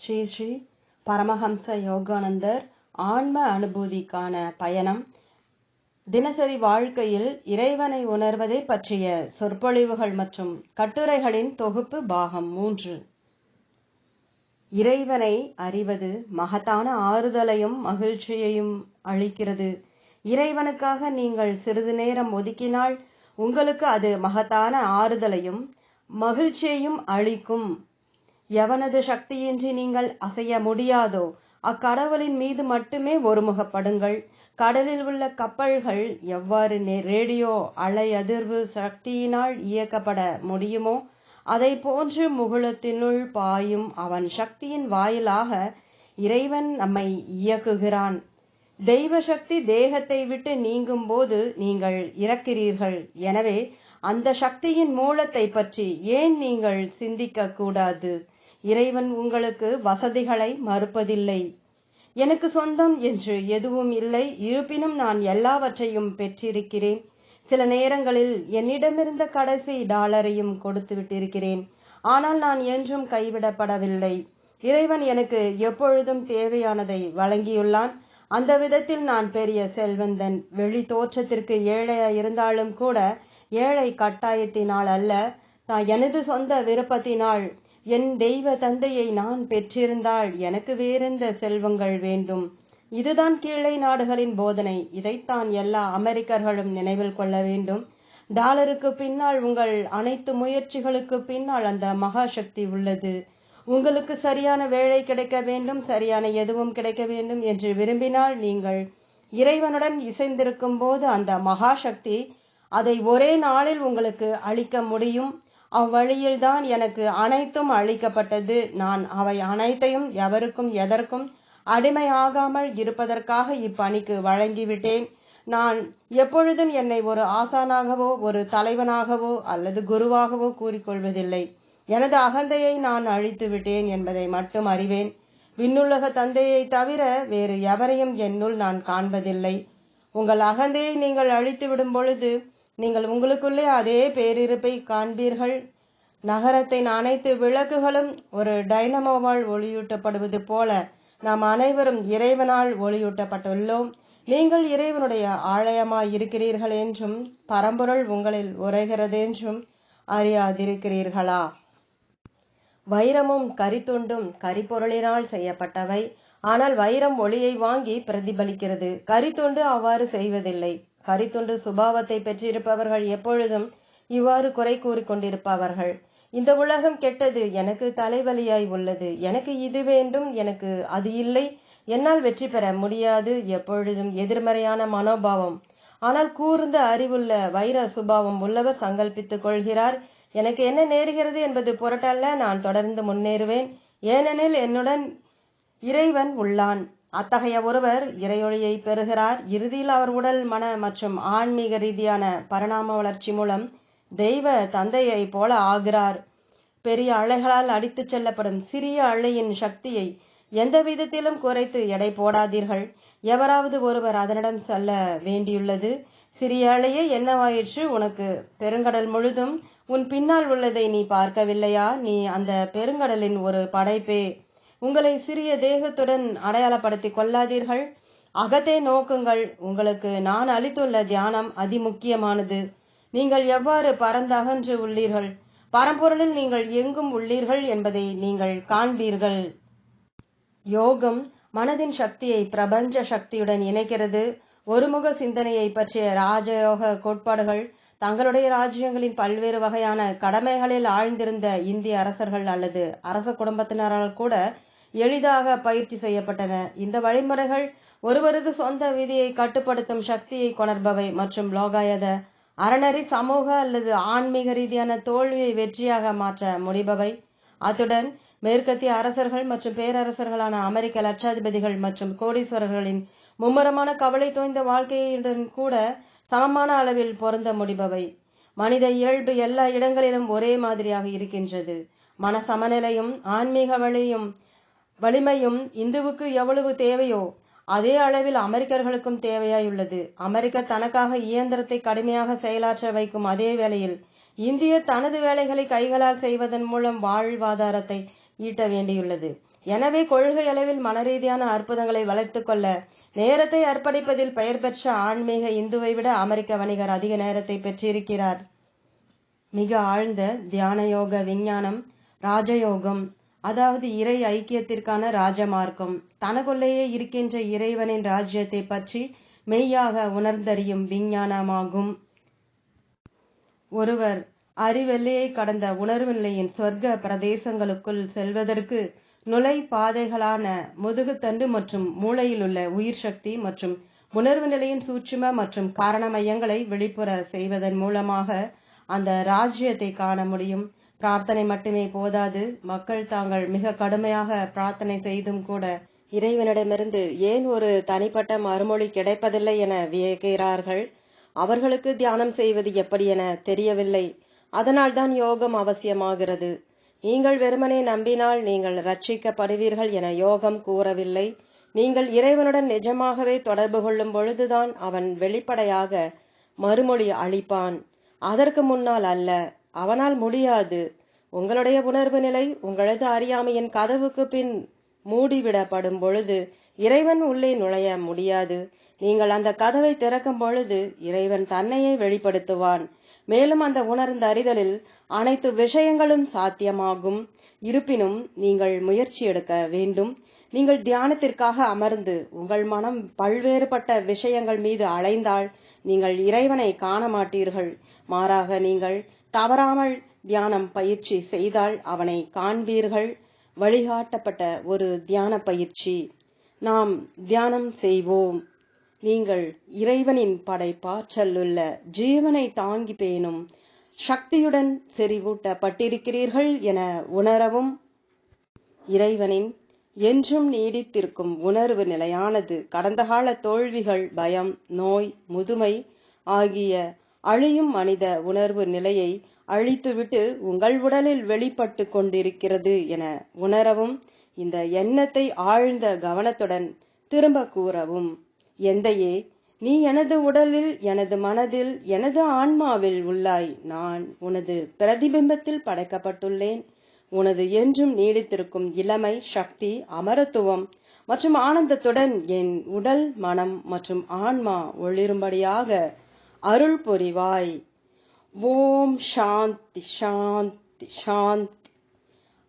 ஸ்ரீ ஸ்ரீ பரமஹம்ச யோகானந்தர் ஆன்ம அனுபூதிக்கான பயணம். தினசரி வாழ்க்கையில் இறைவனை உணர்வதை பற்றிய சொற்பொழிவுகள் மற்றும் கட்டுரைகளின் தொகுப்பு பாகம் மூன்று. இறைவனை அறிவது மகத்தான ஆறுதலையும் மகிழ்ச்சியையும் அளிக்கிறது. இறைவனுக்காக நீங்கள் சிறிது நேரம் ஒதுக்கினால் உங்களுக்கு அது மகத்தான ஆறுதலையும் மகிழ்ச்சியையும் அளிக்கும். எவனது சக்தியின்றி நீங்கள் அசைய முடியாதோ அக்கடவுளின் மீது மட்டுமே ஒருமுகப்படுங்கள். கடலில் உள்ள கப்பல்கள் எவ்வாறு ரேடியோ அலை அதிர்வு சக்தியினால் இயக்கப்பட முடியுமோ அதை போன்று முகுளத்தினுள் பாயும் அவன் சக்தியின் வாயிலாக இறைவன் நம்மை இயக்குகிறான். தெய்வ சக்தி தேகத்தை விட்டு நீங்கும் போது நீங்கள் இறக்கிறீர்கள். எனவே அந்த சக்தியின் மூலத்தை பற்றி ஏன் நீங்கள் சிந்திக்க கூடாது இறைவன் உங்களுக்கு வசதிகளை மறுப்பதில்லை. எனக்கு சொந்தம் என்று எதுவும் இல்லை. இருப்பினும் நான் எல்லாவற்றையும் பெற்றிருக்கிறேன். சில நேரங்களில் என்னிடமிருந்த கடைசி டாலரையும் கொடுத்து விட்டிருக்கிறேன். ஆனால் நான் என்றும் கைவிடப்படவில்லை. இறைவன் எனக்கு எப்பொழுதும் தேவையானதை வழங்கியுள்ளான். அந்த விதத்தில் நான் பெரிய செல்வந்தன். வெளி தோற்றத்திற்கு ஏழையா இருந்தாலும் கூட ஏழை கட்டாயத்தினால் அல்ல நான் எனது சொந்த விருப்பத்தினால் என் தெய்வ தந்தையை நான் பெற்றிருந்தால் எனக்கு வேறெந்த செல்வங்கள் வேண்டும். இதுதான் கீழே நாடுகளின் போதனை. இதைத்தான் எல்லா அமெரிக்கர்களும் நினைவில் கொள்ள வேண்டும். டாலருக்கு பின்னால் உங்கள் அனைத்து முயற்சிகளுக்கு பின்னால் அந்த மகாசக்தி உள்ளது. உங்களுக்கு சரியான வேலை கிடைக்க வேண்டும் சரியான எதுவும் கிடைக்க வேண்டும் என்று விரும்பினால் நீங்கள் இறைவனுடன் இசைந்திருக்கும் போது அந்த மகாசக்தி அதை ஒரே நாளில் உங்களுக்கு அளிக்க முடியும். அவ்வழியில்தான் எனக்கு அனைத்தும் அளிக்கப்பட்டது. நான் அவை அனைத்தையும் எவருக்கும் எதற்கும் அடிமையாகாமல் இருப்பதற்காக இப்பணிக்கு வழங்கிவிட்டேன். நான் எப்பொழுதும் என்னை ஒரு ஆசானாகவோ ஒரு தலைவனாகவோ அல்லது குருவாகவோ கூறிக்கொள்வதில்லை. எனது அகந்தையை நான் அழித்து விட்டேன் என்பதை மட்டும் அறிவேன். விண்ணுலக தந்தையை தவிர வேறு எவரையும் என்னுள் நான் காண்பதில்லை. உங்கள் அகந்தையை நீங்கள் அழித்து விடும் பொழுது நீங்கள் உங்களுக்குள்ளே அதே பேரிருப்பை காண்பீர்கள். நகரத்தின் அனைத்து விளக்குகளும் ஒரு டைனமோவால் ஒளியூட்டப்படுவது போல நாம் அனைவரும் இறைவனால் ஒளியூட்டப்பட்டுள்ளோம். நீங்கள் இறைவனுடைய ஆலயமாய் இருக்கிறீர்கள் என்றும் பரம்பொருள் உங்களில் உரைகிறது என்றும் அறியாதிருக்கிறீர்களா? வைரமும் கரித்துண்டும் கரிப்பொருளினால் செய்யப்பட்டவை. ஆனால் வைரம் ஒளியை வாங்கி பிரதிபலிக்கிறது. கரித்துண்டு அவ்வாறு செய்வதில்லை. கரித்துண்டு சுபாவத்தை பெற்றிருப்பவர்கள் எப்பொழுதும் இவ்வாறு குறை கூறிக்கொண்டிருப்பவர்கள். இந்த உலகம் கெட்டது எனக்கு தலைவலியாய் உள்ளது. எனக்கு இது வேண்டும். எனக்கு அது இல்லை. என்னால் வெற்றி பெற முடியாது. எப்பொழுதும் எதிர்மறையான மனோபாவம். ஆனால் கூர்ந்த அறிவுள்ள வைர சுபாவம் உள்ளவர் சங்கல்பித்துக் கொள்கிறார். எனக்கு என்ன நேருகிறது என்பது பொருட்டல்ல. நான் தொடர்ந்து முன்னேறுவேன். ஏனெனில் என்னுடன் இறைவன் உள்ளான். அத்தகைய ஒருவர் இறையொளியை பெறுகிறார். இறுதியில் அவர் உடல் மன மற்றும் ஆன்மீக ரீதியான பரிணாம வளர்ச்சி மூலம் தெய்வ தந்தையை போல ஆகிறார். பெரிய அலைகளால் அடித்துச் செல்லப்படும் சிறிய அலையின் சக்தியை எந்த விதத்திலும் குறைத்து எடை போடாதீர்கள். எவராவது ஒருவர் அதனிடம் செல்ல வேண்டியுள்ளது. சிறிய அலையே என்னவாயிற்று? உனக்கு பெருங்கடல் முழுதும் உன் பின்னால் உள்ளதை நீ பார்க்கவில்லையா? நீ அந்த பெருங்கடலின் ஒரு படைப்பே. உங்களை சிறிய தேகத்துடன் அடையாளப்படுத்திக் கொள்ளாதீர்கள். அகத்தே நோக்குங்கள். உங்களுக்கு நான் அளித்துள்ள தியானம் அதிமுக்கியமானது. நீங்கள் எவ்வாறு பரந்து அகன்று உள்ளீர்கள்? பரம்பொருளில் நீங்கள் எங்கும் உள்ளீர்கள் என்பதை நீங்கள் காண்பீர்கள். யோகம் மனதின் சக்தியை பிரபஞ்ச சக்தியுடன் இணைக்கிறது. ஒருமுக சிந்தனையை பற்றிய ராஜயோக கோட்பாடுகள் தங்களுடைய ராஜ்யங்களின் பல்வேறு வகையான கடமைகளில் ஆழ்ந்திருந்த இந்திய அரசர்கள் அல்லது அரச குடும்பத்தினரால் கூட எளிதாக பயிற்சி செய்யப்பட்டன. இந்த வழிமுறைகள் ஒருவரது சொந்த விதியை கட்டுப்படுத்தும் சக்தியை கொணர்பவை மற்றும் லோகாயத அறநெறி சமூக அல்லது ஆன்மீக ரீதியான தோல்வியை வெற்றியாக மாற்ற முடிபவை. அத்துடன் மேற்கத்திய அரசர்கள் மற்றும் பேரரசர்களான அமெரிக்க லட்சாதிபதிகள் மற்றும் கோடீஸ்வரர்களின் மும்முரமான கவலை தோய்ந்த வாழ்க்கையுடன் கூட சமமான அளவில் பொருந்த முடிபவை. மனித இயல்பு எல்லா இடங்களிலும் ஒரே மாதிரியாக இருக்கின்றது. மன சமநிலையும் ஆன்மீக வழியும் வலிமையும் இந்துவுக்கு எவ்வளவு தேவையோ அதே அளவில் அமெரிக்கர்களுக்கும் தேவையாயுள்ளது. அமெரிக்கா தனக்காக இயந்திரத்தை கடுமையாக செயலாற்ற வைக்கும் அதே வேளையில் இந்திய தனது வேலைகளை கைகளால் செய்வதன் மூலம் வாழ்வாதாரத்தை ஈட்ட வேண்டியுள்ளது. எனவே கொள்கை அளவில் மனரீதியான அற்புதங்களை வளர்த்துக்கொள்ள நேரத்தை அர்ப்பணிப்பதில் பெயர் பெற்ற ஆன்மீக இந்துவை விட அமெரிக்க வணிகர் அதிக நேரத்தை பெற்றிருக்கிறார். மிக ஆழ்ந்த தியான யோக விஞ்ஞானம் ராஜயோகம் அதாவது இறை ஐக்கியத்திற்கான ராஜமார்க்கம். தனக்குள்ளேயே இருக்கின்ற இறைவனின் ராஜ்யத்தை பற்றி மெய்யாக உணர்ந்தறியும் விஞ்ஞானமாகும். ஒருவர் அறிவெல்லையை கடந்த உணர்வு நிலையின் சொர்க்க பிரதேசங்களுக்குள் செல்வதற்கு நுழை பாதைகளான முதுகுத்தண்டு மற்றும் மூளையில் உள்ள உயிர் சக்தி மற்றும் உணர்வு நிலையின் சூட்சும மற்றும் காரண மையங்களை வெளிப்புற செய்வதன் மூலமாக அந்த ராஜ்யத்தை காண முடியும். பிரார்த்தனை மட்டுமே போதாது. மக்கள் தாங்கள் மிக கடுமையாக பிரார்த்தனை செய்தும் கூட இறைவனிடமிருந்து ஏன் ஒரு தனிப்பட்ட மறுமொழி கிடைப்பதில்லை என வியக்கிறார்கள்? அவர்களுக்கு தியானம் செய்வது எப்படி என தெரியவில்லை. அதனால்தான் யோகம் அவசியமாகிறது. நீங்கள் வெறுமனே நம்பினால் நீங்கள் ரட்சிக்கப்படுவீர்கள் என யோகம் கூறவில்லை. நீங்கள் இறைவனுடன் நிஜமாகவே தொடர்பு கொள்ளும் பொழுதுதான் அவன் வெளிப்படையாக மறுமொழி அளிப்பான். அதற்கு முன்னால் அல்ல. அவனால் முடியாது. உங்களுடைய உணர்வு நிலை உங்களது அறியாமையின் கதவுக்கு பின் மூடிவிடப்படும் பொழுது இறைவன் உள்ளே நுழைய முடியாது. நீங்கள் அந்த கதவை திறக்கும் பொழுது இறைவன் தன்னையே வெளிப்படுத்துவான். மேலும் அந்த உணர்ந்த அறிதலில் அனைத்து விஷயங்களும் சாத்தியமாகும். இருப்பினும் நீங்கள் முயற்சி எடுக்க வேண்டும். நீங்கள் தியானத்திற்காக அமர்ந்து உங்கள் மனம் பல்வேறுபட்ட விஷயங்கள் மீது அலைந்தால் நீங்கள் இறைவனை காண மாட்டீர்கள் மாறாக நீங்கள் தவறாமல் தியானம் பயிற்சி செய்தால் அவனை காண்பீர்கள். வழிகாட்டப்பட்ட ஒரு தியான பயிற்சி. நாம் தியானம் செய்வோம். நீங்கள் இறைவனின் படைப்பாற்றலுள்ள ஜீவனை தாங்கி பேணும் சக்தியுடன் செறிவூட்டப்பட்டிருக்கிறீர்கள் என உணரவும். இறைவனின் என்றும் நீடித்திருக்கும் உணர்வு நிலையானது கடந்த கால தோல்விகள் பயம் நோய் முதுமை ஆகிய அழியும் மனித உணர்வு நிலையை அழித்துவிட்டு உங்கள் உடலில் வெளிப்பட்டு கொண்டிருக்கிறது என உணரவும் இந்த எண்ணத்தை ஆழ்ந்த கவனத்துடன் திரும்ப கூறவும். எந்தையே நீ எனது உடலில் எனது மனதில் எனது ஆன்மாவில் உள்ளாய். நான் உனது பிரதிபிம்பத்தில் படைக்கப்பட்டுள்ளேன். உனது என்றும் நீடித்திருக்கும் இளமை சக்தி அமரத்துவம் மற்றும் ஆனந்தத்துடன் என் உடல் மனம் மற்றும் ஆன்மா ஒளிரும்படியாக அருள் புரிவாய் ஓம் சாந்தி சாந்தி சாந்தி.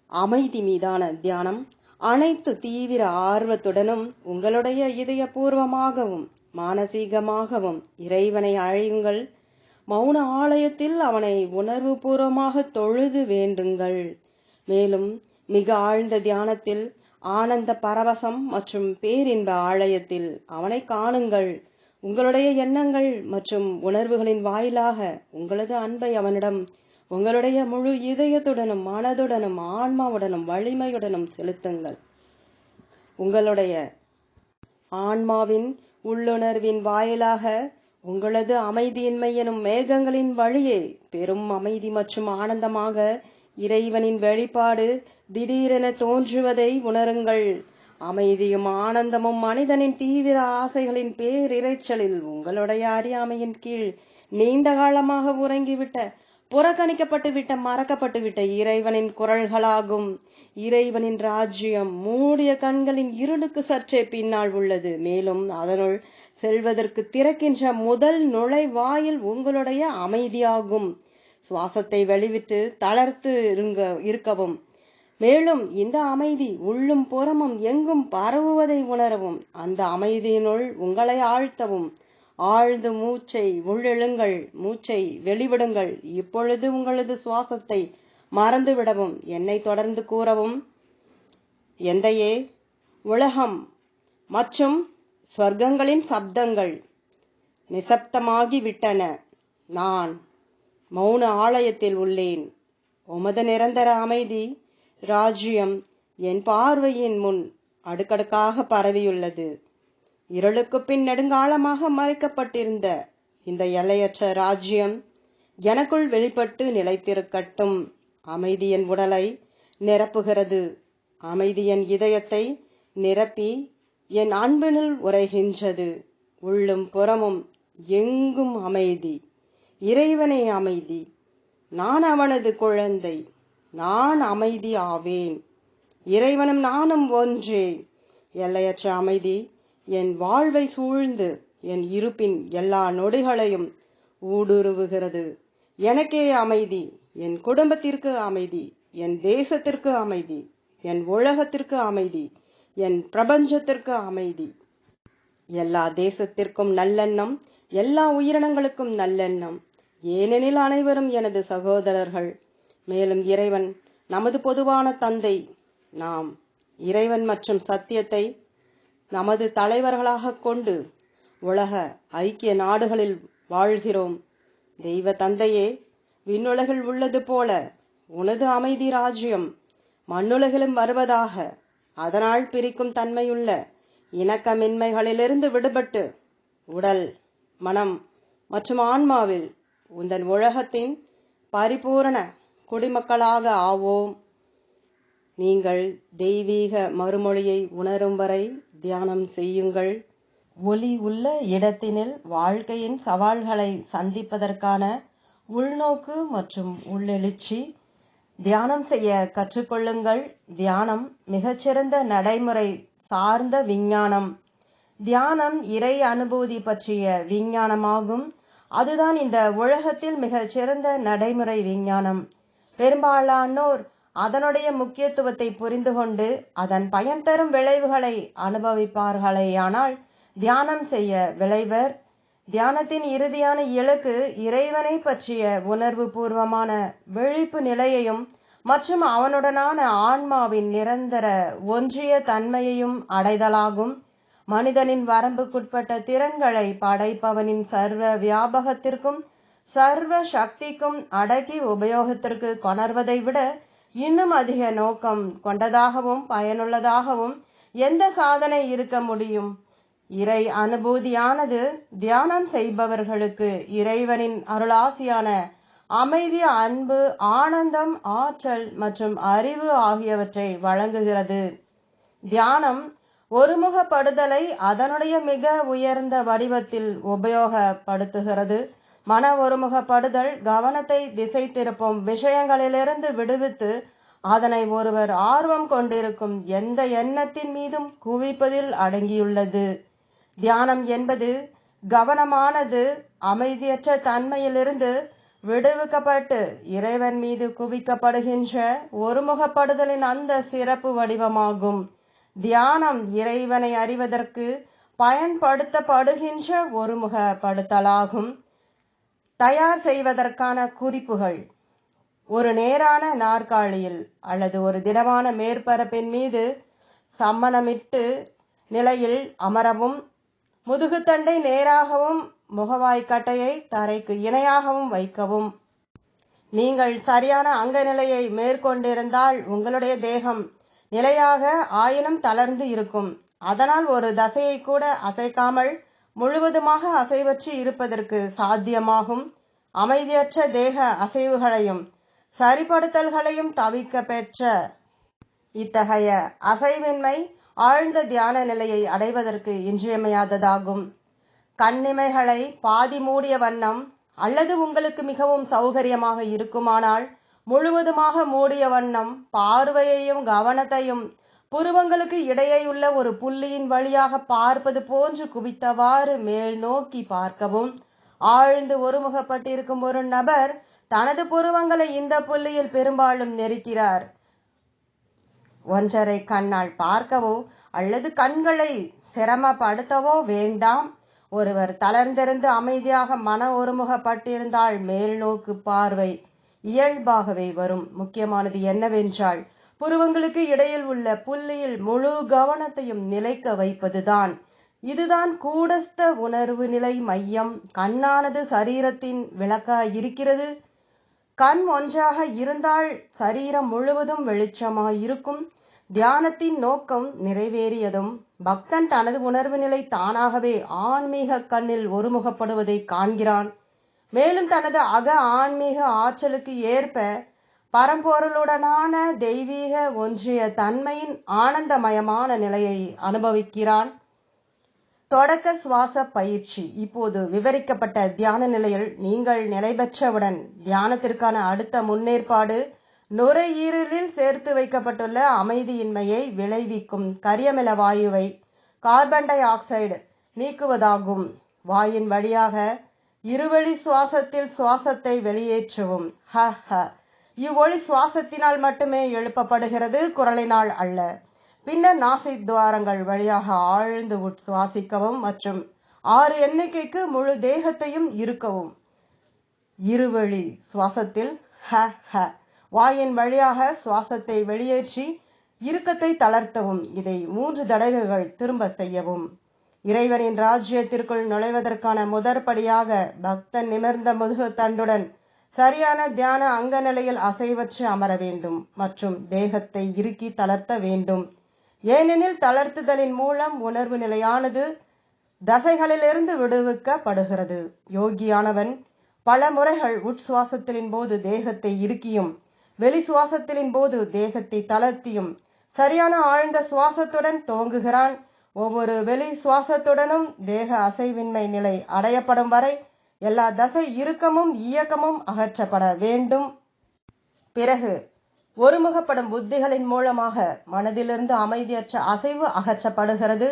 அமைதி மீதான தியானம் அனைத்து தீவிர ஆர்வத்துடனும் உங்களுடைய இதயபூர்வமாகவும் மானசீகமாகவும் இறைவனை அழையுங்கள். மௌன ஆலயத்தில் அவனை உணர்வு பூர்வமாக தொழுது வேண்டுங்கள். மேலும் மிக ஆழ்ந்த தியானத்தில் ஆனந்த பரவசம் மற்றும் பேரின்ப ஆலயத்தில் அவனை காணுங்கள். உங்களுடைய எண்ணங்கள் மற்றும் உணர்வுகளின் வாயிலாக உங்களது அன்பை அவனிடம் உங்களுடைய முழு இதயத்துடனும் மனதுடனும் ஆன்மாவுடனும் வலிமையுடனும் செலுத்துங்கள். உங்களுடைய ஆன்மாவின் உள்ளுணர்வின் வாயிலாக உங்களது அமைதியின்மை எனும் மேகங்களின் வழியே பெரும் அமைதி மற்றும் ஆனந்தமாக இறைவனின் வெளிப்பாடு திடீரென தோன்றுவதை உணருங்கள். அமைதியும் ஆனந்தமும் மனிதனின் தீவிர ஆசைகளின் பேரிரைச்சலில் உங்களுடைய அறியாமையின் கீழ் நீண்ட காலமாக உறங்கிவிட்ட புறக்கணிக்கப்பட்டு விட்ட மறக்கப்பட்டு விட்ட இறைவனின் குரல்களாகும். இறைவனின் ராஜ்யம் மூடிய கண்களின் இருளுக்கு சற்றே பின்னால் உள்ளது. மேலும் அதனுள் செல்வதற்கு திறக்கின்ற முதல் நுழைவாயில் உங்களுடைய அமைதியாகும். சுவாசத்தை வெளிவிட்டு தளர்த்து இருங்க இருக்கவும். மேலும் இந்த அமைதி உள்ளும் புறமும் எங்கும் பரவுவதை உணரவும். அந்த அமைதியினுள் உங்களை ஆழ்த்தவும். ஆழ்ந்து மூச்சை உள்ளெழுங்கள். மூச்சை வெளிவிடுங்கள். இப்பொழுது உங்களது சுவாசத்தை மறந்துவிடவும். என்னை தொடர்ந்து கூறவும். எந்தையே உலகம் மற்றும் ஸ்வர்க்கங்களின் சப்தங்கள் நிசப்தமாகிவிட்டன. நான் மௌன ஆலயத்தில் உள்ளேன். உமது நிரந்தர அமைதி ராஜ்யம் என் பார்வையின் முன் அடுக்கடுக்காக பரவியுள்ளது. இருளுக்கு பின் நெடுங்காலமாக மறைக்கப்பட்டிருந்த இந்த எல்லையற்ற ராஜ்யம் எனக்குள் வெளிப்பட்டு நிலைத்திருக்கட்டும். அமைதியின் உடலை நிரப்புகிறது. அமைதியின் இதயத்தை நிரப்பி என் அன்பினுள் உரைகின்றது. உள்ளும் புறமும் எங்கும் அமைதி. இறைவனே அமைதி. நான் அவனது குழந்தை. நான் அமைதி ஆவேன். இறைவனும் நானும் ஒன்றே. எல்லையற்ற அமைதி என் வாழ்வை சூழ்ந்து என் இருப்பின் எல்லா நொடிகளையும் ஊடுருவுகிறது. எனக்கே அமைதி என் குடும்பத்திற்கு அமைதி என் தேசத்திற்கு அமைதி என் உலகத்திற்கு அமைதி என் பிரபஞ்சத்திற்கு அமைதி. எல்லா தேசத்திற்கும் நல்லெண்ணம் எல்லா உயிரினங்களுக்கும் நல்லெண்ணம். ஏனெனில் அனைவரும் எனது சகோதரர்கள். மேலும் இறைவன் நமது பொதுவான தந்தை நாம் இறைவன் மற்றும் சத்தியத்தை நமது தலைவர்களாக கொண்டு உலக ஐக்கிய நாடுகளில் வாழ்கிறோம். தெய்வ தந்தையே விண்ணுலகில் உள்ளது போல உனது அமைதி ராஜ்யம் மண்ணுலகிலும் வருவதாக அதனால் பிரிக்கும் தன்மையுள்ள இணக்கமின்மைகளிலிருந்து விடுபட்டு உடல் மனம் மற்றும் ஆன்மாவில் உந்தன் உலகத்தின் பரிபூரண குடிமக்களாக ஆவோம். நீங்கள் தெய்வீக மறுமொழியை உணரும் வரை தியானம் செய்யுங்கள். ஒளி உள்ள இடத்தினில் வாழ்க்கையின் சவால்களை சந்திப்பதற்கான உள்நோக்கு மற்றும் உள்ளெழுச்சி. தியானம் செய்ய கற்றுக்கொள்ளுங்கள். தியானம் மிகச்சிறந்த நடைமுறை சார்ந்த விஞ்ஞானம். தியானம் இறை அனுபூதி பற்றிய விஞ்ஞானமாகும். அதுதான் இந்த உலகத்தில் மிகச்சிறந்த நடைமுறை விஞ்ஞானம். பெரும்பாலானோர் அதனுடைய முக்கியத்துவத்தை புரிந்து கொண்டு அதன் பயன் தரும் விளைவுகளை அனுபவிப்பார்களேயானால் தியானம் செய்ய விளைவர். தியானத்தின் இறுதியான இலக்கு இறைவனை பற்றிய உணர்வு பூர்வமான விழிப்பு நிலையையும் மற்றும் அவனுடனான ஆன்மாவின் நிரந்தர ஒன்றிய தன்மையையும் அடைதலாகும். மனிதனின் வரம்புக்குட்பட்ட திறன்களை படைப்பவனின் சர்வ வியாபகத்திற்கும் சர்வ சக்திக்கும் அடக்கி உபயோகத்திற்கு கொணர்வதை விட இன்னும் அதிக நோக்கம் கொண்டதாகவும் பயனுள்ளதாகவும் எந்த சாதனை இருக்க முடியும்? இறை அனுபூதியானது தியானம் செய்பவர்களுக்கு இறைவனின் அருளாசியான அமைதி அன்பு ஆனந்தம் ஆற்றல் மற்றும் அறிவு ஆகியவற்றை வழங்குகிறது. தியானம் ஒருமுகப்படுதலை அதனுடைய மிக உயர்ந்த வடிவத்தில் உபயோகப்படுத்துகிறது. மன ஒருமுகப்படுதல் கவனத்தை திசை திருப்பும் விஷயங்களிலிருந்து விடுவித்து அதனை ஒருவர் ஆர்வம் கொண்டிருக்கும் எந்த எண்ணத்தின் மீதும் குவிப்பதில் அடங்கியுள்ளது. தியானம் என்பது கவனமானது அமைதியற்ற தன்மையிலிருந்து விடுவிக்கப்பட்டு இறைவன் மீது குவிக்கப்படுகின்ற ஒருமுகப்படுதலின் அந்த சிறப்பு வடிவமாகும். தியானம் இறைவனை அறிவதற்கு பயன்படுத்தப்படுகின்ற ஒருமுகப்படுத்தலாகும். தயார் செய்வதற்கான குறிப்புகள். ஒரு நேரான நாற்காலியில் அல்லது ஒரு திடமான மேற்பரப்பின் மீது சம்மணமிட்டு நிலையில் அமரவும் முதுகுத்தண்டை நேராகவும் முகவாய்க்கட்டையை தரைக்கு இணையாகவும் வைக்கவும். நீங்கள் சரியான அங்க நிலையை மேற்கொண்டிருந்தால் உங்களுடைய தேகம் நிலையாக ஆயினும் தளர்ந்து இருக்கும். அதனால் ஒரு தசையை கூட அசைக்காமல் முழுவதுமாக அசைவற்று இருப்பதற்கு சாத்தியமாகும். அமைதியற்ற தேக அசைவுகளையும் சரிப்படுத்தல்களையும் தவிக்க பெற்ற இத்தகைய அசைவின்மை ஆழ்ந்த தியான நிலையை அடைவதற்கு இன்றியமையாததாகும். கண்ணிமைகளை பாதி மூடிய வண்ணம் அல்லது உங்களுக்கு மிகவும் சௌகரியமாக இருக்குமானால் முழுவதுமாக மூடிய வண்ணம் பார்வையையும் கவனத்தையும் புருவங்களுக்கு இடையேயுள்ள ஒரு புள்ளியின் வழியாக பார்ப்பது போன்று குவித்தவாறு மேல் நோக்கி பார்க்கவும். ஆழ்ந்து ஒருமுகப்பட்டிருக்கும் ஒரு நபர் தனது புருவங்களை இந்த புள்ளியில் பெரும்பாலும் நெரிக்கிறார். ஒன்றரை கண்ணால் பார்க்கவோ அல்லது கண்களை சிரமப்படுத்தவோ வேண்டாம். ஒருவர் தளர்ந்திருந்து அமைதியாக மன ஒருமுகப்பட்டிருந்தால் மேல்நோக்கு பார்வை இயல்பாகவே வரும். முக்கியமானது என்னவென்றால் புருவங்களுக்கு இடையில் உள்ள புள்ளியில் முழு கவனத்தையும் நிலைக்க வைப்பதுதான். இதுதான் கூடஸ்த உணர்வு நிலை மையம். கண்ணானது சரீரத்தின் விளக்காய் இருக்கிறது. கண் ஒன்றாக இருந்தால் சரீரம் முழுவதும் வெளிச்சமாய் இருக்கும். தியானத்தின் நோக்கம் நிறைவேறியதும் பக்தன் தனது உணர்வு நிலை தானாகவே ஆன்மீக கண்ணில் ஒருமுகப்படுவதை காண்கிறான். மேலும் தனது அக ஆன்மீக ஆற்றலுக்கு ஏற்ப பரம்பொருளுடனான தெய்வீக ஒன்றிய தன்மையின் ஆனந்தமயமான நிலையை அனுபவிக்கிறான். தொடக்க சுவாச பயிற்சி. இப்போது விவரிக்கப்பட்ட தியான நிலையில் நீங்கள் நிலை பெற்றவுடன் தியானத்திற்கான அடுத்த முன்னேற்பாடு நுரையீரலில் சேர்த்து வைக்கப்பட்டுள்ள அமைதியின்மையை விளைவிக்கும் கரியமில வாயுவை கார்பன் டை ஆக்சைடு நீக்குவதாகும். வாயின் வழியாக இருவழி சுவாசத்தில் சுவாசத்தை வெளியேற்றவும். ஹ ஹ இவ்வொளி சுவாசத்தினால் மட்டுமே எழுப்பப்படுகிறது குரலினால் அல்ல. பின்னர் நாசி துவாரங்கள் வழியாக ஆழ்ந்து உட் சுவாசிக்கவும் மற்றும் ஆறு எண்ணிக்கைக்கு முழு தேகத்தையும் இருக்கவும் இருவழி சுவாசத்தில் ஹ ஹ. வாயின் வழியாக சுவாசத்தை வெளியேற்றி இறுக்கத்தை தளர்த்தவும் இதை மூன்று தடவைகள் திரும்ப செய்யவும். இறைவனின் ராஜ்யத்திற்குள் நுழைவதற்கான முதற்படியாக பக்தன் நிமிர்ந்த முதுகு தண்டுடன் சரியான தியான அங்க நிலையில் அசைவற்று அமர வேண்டும் மற்றும் தேகத்தை இறுக்கி தளர்த்த வேண்டும். ஏனெனில் தளர்த்துதலின் மூலம் உணர்வு நிலையானது தசைகளிலிருந்து விடுவிக்கப்படுகிறது. யோகியானவன் பல முறைகள் உட்சுவாசத்தின் போது தேகத்தை இறுக்கியும் வெளி சுவாசத்தின் போது தேகத்தை தளர்த்தியும் சரியான ஆழ்ந்த சுவாசத்துடன் தோங்குகிறான். ஒவ்வொரு வெளி சுவாசத்துடனும் தேக அசைவின்மை நிலை அடையப்படும் வரை எல்லா தசை இறுக்கமும் இயக்கமும் அகற்றப்பட வேண்டும். பிறகு ஒருமுகப்படும் புத்திகளின் மூலமாக மனதிலிருந்து அமைதியற்ற அசைவு அகற்றப்படுகிறது.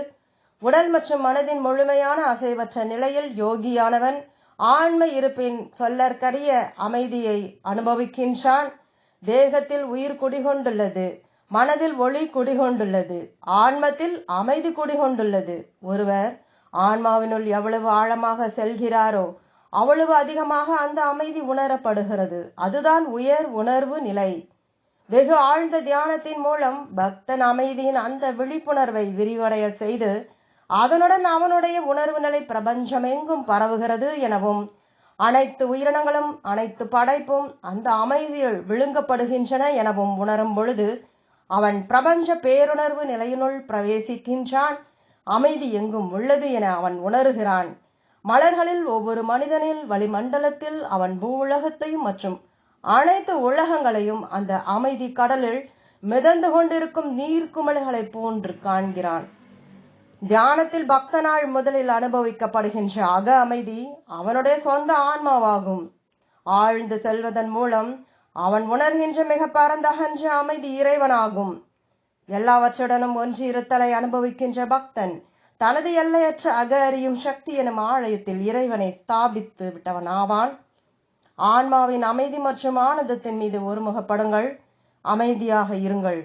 உடல் மற்றும் மனதின் முழுமையான அசைவற்ற நிலையில் யோகியானவன் ஆண்மை இருப்பின் சொல்லற்கரிய அமைதியை அனுபவிக்கின்றான். தேகத்தில் உயிர் குடிகொண்டுள்ளது மனதில் ஒளி குடிகொண்டுள்ளது ஆன்மத்தில் அமைதி குடிகொண்டுள்ளது. ஒருவர் ஆன்மாவினுள் எவ்வளவு ஆழமாக செல்கிறாரோ அவ்வளவு அதிகமாக அந்த அமைதி உணரப்படுகிறது. அதுதான் உயர் உணர்வு நிலை. வெகு ஆழ்ந்த தியானத்தின் மூலம் பக்தன் அமைதியின் அந்த விழிப்புணர்வை விரிவடைய செய்து அதனுடன் அவனுடைய உணர்வு நிலை பிரபஞ்சமெங்கும் பரவுகிறது எனவும் அனைத்து உயிரினங்களும் அனைத்து படைப்பும் அந்த அமைதியில் விழுங்கப்படுகின்றன எனவும் உணரும் பொழுது அவன் பிரபஞ்ச பேருணர்வு நிலையினுள் பிரவேசிக்கின்றான். அமைதி எங்கும் உள்ளது என அவன் உணர்கிறான். மலர்களில் ஒவ்வொரு மனிதனில் வளிமண்டலத்தில் அவன் பூ உலகத்தையும் மற்றும் அனைத்து உலகங்களையும் அந்த அமைதி கடலில் மிதந்து கொண்டிருக்கும் நீர்க்குமிழ்களைப் போன்று காண்கிறான். தியானத்தில் பக்தனால் முதலில் அனுபவிக்கப்படுகின்ற அக அமைதி அவனுடைய சொந்த ஆன்மாவாகும். ஆழ்ந்து செல்வதன் மூலம் அவன் உணர்கின்ற மிக பரந்தகன்ற அமைதி இறைவனாகும். எல்லாவற்றுடனும் ஒன்று இருத்தலை அனுபவிக்கின்ற பக்தன் தனது எல்லையற்ற அக அறியும் சக்தி எனும் ஆலயத்தில் இறைவனை ஸ்தாபித்து விட்டவன் ஆவான் ஆன்மாவின் அமைதி மற்றும் ஆனந்தத்தின் மீது ஒருமுகப்படுங்கள். அமைதியாக இருங்கள்.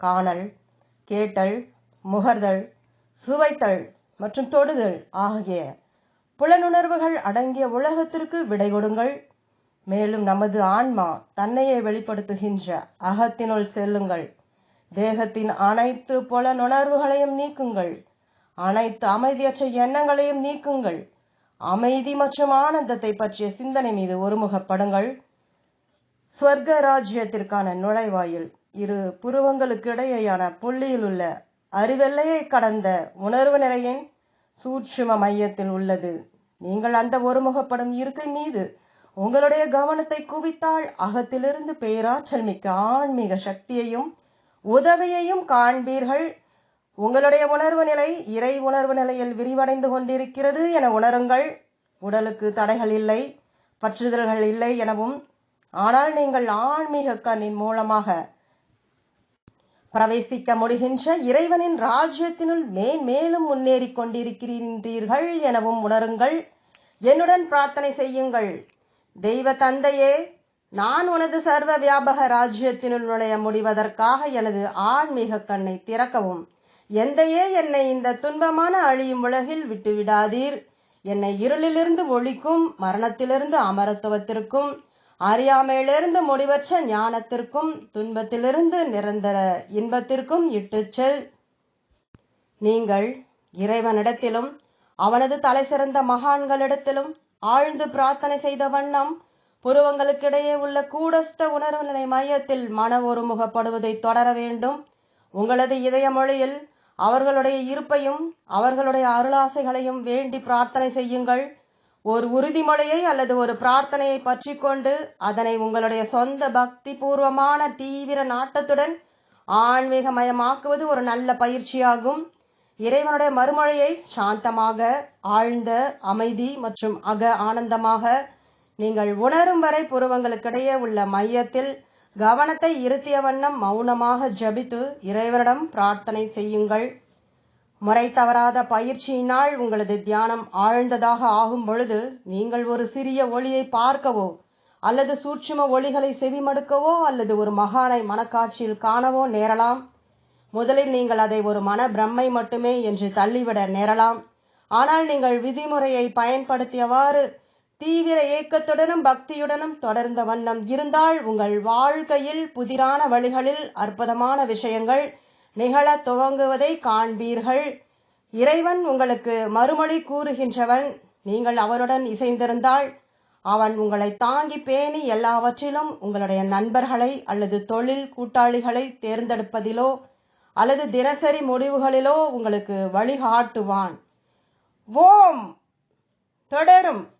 காணல் கேட்டல் முகர்தல் சுவைத்தல் மற்றும் தொடுதல் ஆகிய புலனுணர்வுகள் அடங்கிய உலகத்திற்கு விடை கொடுங்கள். மேலும் நமது ஆன்மா தன்னையே வெளிப்படுத்துகின்ற அகத்தினுள் செல்லுங்கள். தேகத்தின் அனைத்து புலனுணர்வுகளையும் நீக்குங்கள். அனைத்து அமைதியற்ற எண்ணங்களையும் நீக்குங்கள். அமைதி மற்றும் ஆனந்தத்தை பற்றிய சிந்தனை மீது ஒருமுகப்படுங்கள். ஸ்வர்க ராஜ்யத்திற்கான நுழைவாயில். இரு புருவங்களுக்கு இடையேயான புள்ளியில் உள்ள அறிவெல்லையை கடந்த உணர்வு நிலையின் சூட்சும மையத்தில் உள்ளது. நீங்கள் அந்த ஒருமுகப்படும் இருக்கை மீது உங்களுடைய கவனத்தை குவித்தால் அகத்திலிருந்து பேராற்றல் மிக்க ஆன்மீக சக்தியையும் உதவியையும் காண்பீர்கள். உங்களுடைய உணர்வு நிலை இறை உணர்வு நிலையில் விரிவடைந்து கொண்டிருக்கிறது என உணருங்கள். உடலுக்கு தடைகள் இல்லை பற்றுதல்கள் இல்லை எனவும் ஆனால் நீங்கள் ஆன்மீக கண்ணின் மூலமாக பிரவேசிக்க முடிகின்ற இறைவனின் ராஜ்யத்தினுள் மேன்மேலும் முன்னேறி கொண்டிருக்கிறீர்கள் எனவும் உணருங்கள். என்னுடன் பிரார்த்தனை செய்யுங்கள். தெய்வ தந்தையே நான் உனது சர்வ வியாபக ராஜ்யத்தினுள் நுழைய முடிவதற்காக எனது ஆன்மீக கண்ணை திறக்கவும். எந்தையே என்னை இந்த துன்பமான அழியும் உலகில் விட்டுவிடாதீர். என்னை இருளிலிருந்து ஒழிக்கும் மரணத்திலிருந்து அமரத்துவத்திற்கும் அறியாமையிலிருந்து முடிவற்ற ஞானத்திற்கும் துன்பத்திலிருந்து நிரந்தர இன்பத்திற்கும் இட்டுச் செல். நீங்கள் இறைவனிடத்திலும் அவனது தலை சிறந்த மகான்களிடத்திலும் ஆழ்ந்து பிரார்த்தனை செய்த வண்ணம் புருவங்களுக்கிடையே உள்ள கூடஸ்த உணர்வு நிலை மையத்தில் மன ஒருமுகப்படுவதை தொடர வேண்டும். உங்களது இதய மொழியில் அவர்களுடைய இருப்பையும் அவர்களுடைய அருளாசைகளையும் வேண்டி பிரார்த்தனை செய்யுங்கள். ஒரு உறுதிமொழியை அல்லது ஒரு பிரார்த்தனையை பற்றி கொண்டு அதனை உங்களுடைய சொந்த பக்தி பூர்வமான தீவிர நாட்டத்துடன் ஆன்மீகமயமாக்குவது ஒரு நல்ல பயிற்சியாகும். இறைவனுடைய மறுமொழியை சாந்தமாக ஆழ்ந்த அமைதி மற்றும் அக ஆனந்தமாக நீங்கள் உணரும் வரை புருவங்களுக்கிடையே உள்ள மையத்தில் கவனத்தை இருத்திய வண்ணம் மௌனமாக ஜபித்து இறைவனிடம் பிரார்த்தனை செய்யுங்கள். முறை தவறாத பயிற்சியினால் உங்களது தியானம் ஆழ்ந்ததாக ஆகும் பொழுது நீங்கள் ஒரு சிறிய ஒளியை பார்க்கவோ அல்லது சூட்சும ஒளிகளை செவிமடுக்கவோ அல்லது ஒரு மகானை மனக்காட்சியில் காணவோ நேரலாம். முதலில் நீங்கள் அதை ஒரு மன பிரம்மை மட்டுமே என்று தள்ளிவிட நேரலாம். ஆனால் நீங்கள் விதிமுறையை பயன்படுத்தியவாறு தீவிர ஏக்கத்துடனும் பக்தியுடனும் தொடர்ந்த வண்ணம் இருந்தால் உங்கள் வாழ்க்கையில் புதிரான வழிகளில் அற்புதமான விஷயங்கள் நிகழத் துவங்குவதை காண்பீர்கள். இறைவன் உங்களுக்கு மறுமொழி கூறுகின்றவன். நீங்கள் அவனுடன் இசைந்திருந்தால் அவன் உங்களை தாங்கி பேணி எல்லாவற்றிலும் உங்களுடைய நண்பர்களை அல்லது தொழில் கூட்டாளிகளை தேர்ந்தெடுப்பதிலோ அல்லது தினசரி முடிவுகளிலோ உங்களுக்கு வழிகாட்டுவான். ஓம்! தொடரும்.